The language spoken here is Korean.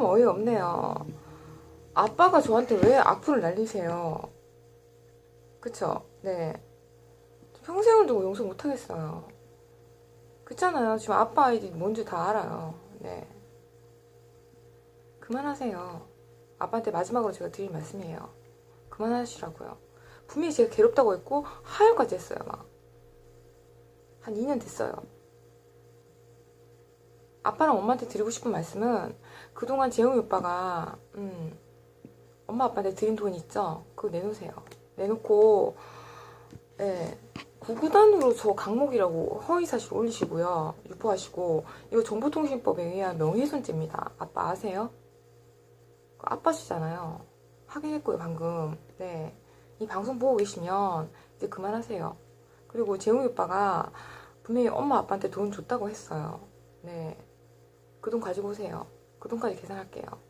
참 어이없네요. 아빠가 저한테 왜 악플을 날리세요? 그쵸? 네. 평생을 두고 용서 못하겠어요. 그렇잖아요. 지금 아빠 아이디 뭔지 다 알아요. 네. 그만하세요. 아빠한테 마지막으로 제가 드릴 말씀이에요. 그만하시라고요. 분명히 제가 괴롭다고 했고 하혈까지 했어요. 막. 한 2년 됐어요. 아빠랑 엄마한테 드리고 싶은 말씀은 그동안 재웅이 오빠가 음, 엄마 아빠한테 드린 돈 있죠? 그거 내놓으세요. 내놓고 예, 구구단으로 저 강목이라고 허위사실 올리시고요. 유포하시고 이거 정보통신법에 의한 명예훼손죄입니다. 아빠 아세요? 그 아빠시잖아요. 확인했고요 방금. 네, 이 방송 보고 계시면 이제 그만하세요. 그리고 재웅이 오빠가 분명히 엄마 아빠한테 돈 줬다고 했어요. 네, 그 돈 가지고 오세요. 그 돈까지 계산할게요.